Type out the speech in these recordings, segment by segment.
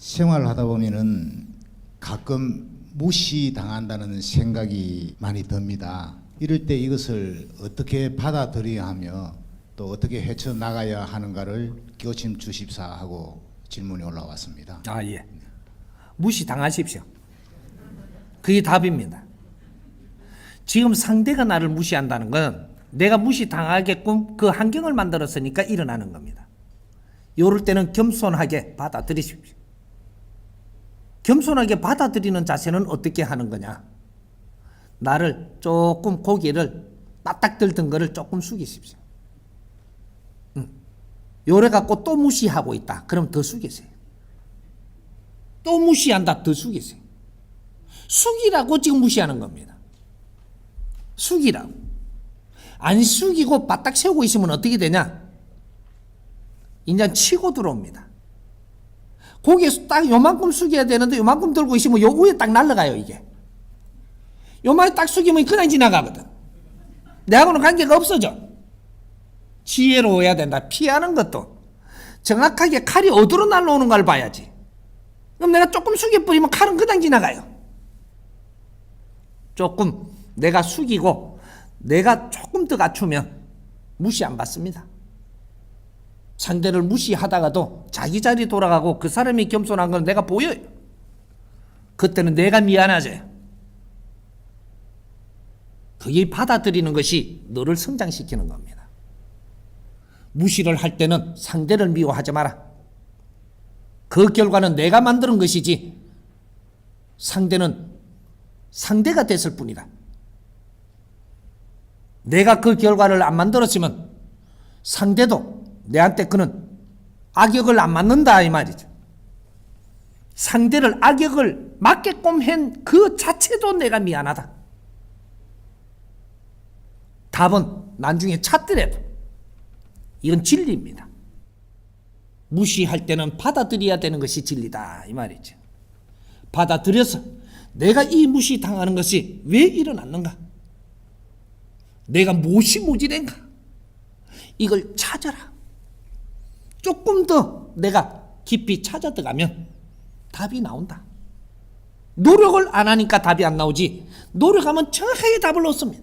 생활하다 보면은 가끔 무시당한다는 생각이 많이 듭니다. 이럴 때 이것을 어떻게 받아들여야 하며 또 어떻게 헤쳐나가야 하는가를 교침 주십사 하고 질문이 올라왔습니다. 아, 예. 무시 당하십시오. 그게 답입니다. 지금 상대가 나를 무시한다는 건 내가 무시 당하게끔 그 환경을 만들었으니까 일어나는 겁니다. 요럴 때는 겸손하게 받아들이십시오. 겸손하게 받아들이는 자세는 어떻게 하는 거냐? 나를 조금 고개를 바닥 들던 거를 조금 숙이십시오. 응. 요래 갖고 또 무시하고 있다. 그럼 더 숙이세요. 또 무시한다. 더 숙이세요. 숙이라고 지금 무시하는 겁니다. 숙이라고. 안 숙이고 바닥 세우고 있으면 어떻게 되냐? 인자 치고 들어옵니다. 고개 딱 요만큼 숙여야 되는데 요만큼 들고 있으면 요 위에 딱 날아가요, 이게. 요만큼 딱 숙이면 그냥 지나가거든. 내하고는 관계가 없어져. 지혜로워야 된다. 피하는 것도 정확하게 칼이 어디로 날라오는 걸 봐야지. 그럼 내가 조금 숙여버리면 칼은 그냥 지나가요. 조금 내가 숙이고 내가 조금 더 갖추면 무시 안 받습니다. 상대를 무시하다가도 자기 자리 돌아가고 그 사람이 겸손한 건 내가 보여요. 그때는 내가 미안하지. 그게 받아들이는 것이 너를 성장시키는 겁니다. 무시를 할 때는 상대를 미워하지 마라. 그 결과는 내가 만드는 것이지 상대는 상대가 됐을 뿐이다. 내가 그 결과를 안 만들었으면 상대도 내한테 그는 악역을 안 맞는다 이 말이죠. 상대를 악역을 맞게끔 한 그 자체도 내가 미안하다. 답은 나중에 찾더라도 이건 진리입니다. 무시할 때는 받아들여야 되는 것이 진리다 이 말이죠. 받아들여서 내가 이 무시 당하는 것이 왜 일어났는가? 내가 무엇이 모질한가? 이걸 찾아라. 조금 더 내가 깊이 찾아 들어가면 답이 나온다. 노력을 안 하니까 답이 안 나오지. 노력하면 정확하게 답을 얻습니다.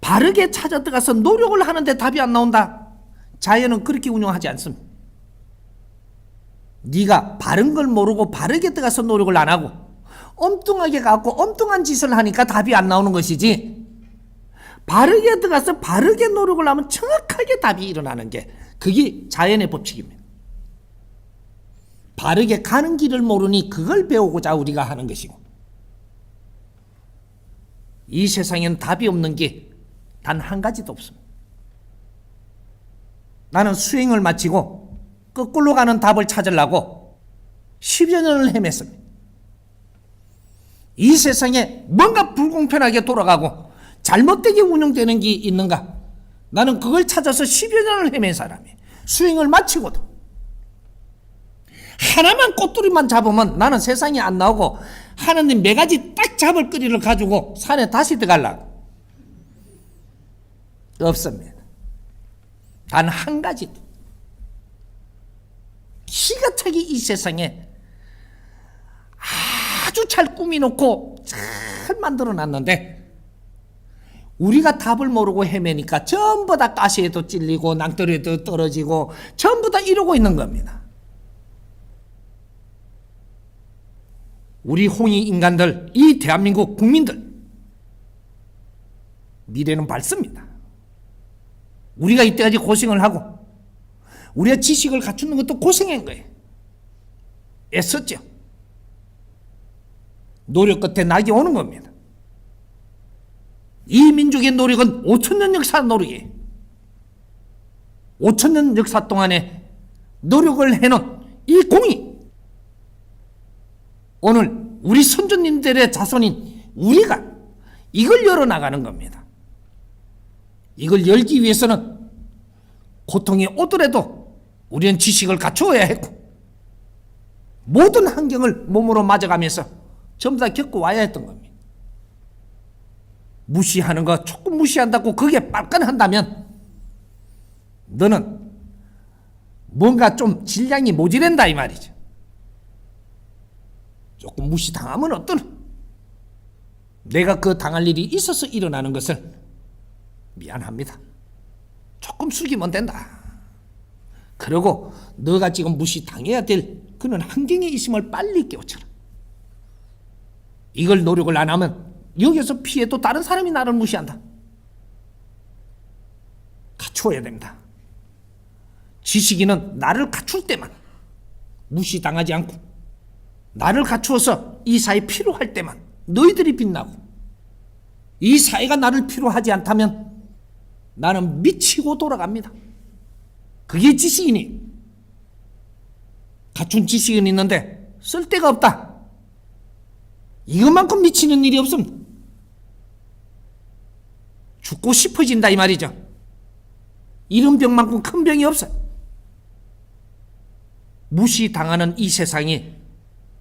바르게 찾아 들어가서 노력을 하는데 답이 안 나온다. 자연은 그렇게 운영하지 않습니다. 네가 바른 걸 모르고 바르게 들어가서 노력을 안 하고 엉뚱하게 갖고 엉뚱한 짓을 하니까 답이 안 나오는 것이지. 바르게 들어가서 바르게 노력을 하면 정확하게 답이 일어나는 게 그게 자연의 법칙입니다. 바르게 가는 길을 모르니 그걸 배우고자 우리가 하는 것이고 이 세상엔 답이 없는 게 단 한 가지도 없습니다. 나는 수행을 마치고 거꾸로 가는 답을 찾으려고 10여 년을 헤맸습니다. 이 세상에 뭔가 불공평하게 돌아가고 잘못되게 운영되는 게 있는가? 나는 그걸 찾아서 10여 년을 헤맨 사람이에요. 수행을 마치고도. 하나만 꽃두리만 잡으면 나는 세상에 안 나오고 하나님 네 가지 딱 잡을 거리를 가지고 산에 다시 들어가려고. 없습니다. 단 한 가지. 기가 차게 이 세상에 아주 잘 꾸미놓고 잘 만들어 놨는데 우리가 답을 모르고 헤매니까 전부 다 가시에도 찔리고 낭떠러리에도 떨어지고 전부 다 이러고 있는 겁니다. 우리 홍익 인간들, 이 대한민국 국민들 미래는 밝습니다. 우리가 이때까지 고생을 하고 우리가 지식을 갖추는 것도 고생한 거예요. 애썼죠. 노력 끝에 낙이 오는 겁니다. 이 민족의 노력은 5천년 역사 노력이에요. 5천년 역사 동안에 노력을 해놓은 이 공이 오늘 우리 선조님들의 자손인 우리가 이걸 열어나가는 겁니다. 이걸 열기 위해서는 고통이 오더라도 우리는 지식을 갖추어야 했고 모든 환경을 몸으로 맞아가면서 전부 다 겪고 와야 했던 겁니다. 무시하는 거 조금 무시한다고 그게 빨간한다면 너는 뭔가 좀 질량이 모자란다 이 말이죠. 조금 무시당하면 어떠나? 내가 그 당할 일이 있어서 일어나는 것을 미안합니다. 조금 숙이면 된다. 그리고 너가 지금 무시당해야 될 그런 환경에 있음을 빨리 깨우쳐라. 이걸 노력을 안 하면 여기서 피해도 다른 사람이 나를 무시한다. 갖추어야 됩니다. 지식인은 나를 갖출 때만 무시당하지 않고 나를 갖추어서 이 사회 필요할 때만 너희들이 빛나고 이 사회가 나를 필요하지 않다면 나는 미치고 돌아갑니다. 그게 지식인이 갖춘 지식은 있는데 쓸데가 없다. 이것만큼 미치는 일이 없습니다. 죽고 싶어진다 이 말이죠. 이런 병만큼 큰 병이 없어요. 무시당하는 이 세상이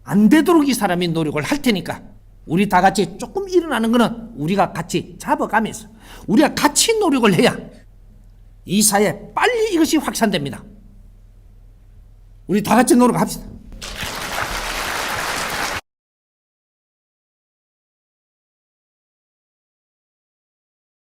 안 되도록 이 사람이 노력을 할 테니까 우리 다 같이 조금 일어나는 거는 우리가 같이 잡아가면서 우리가 같이 노력을 해야 이 사회 빨리 이것이 확산됩니다. 우리 다 같이 노력합시다.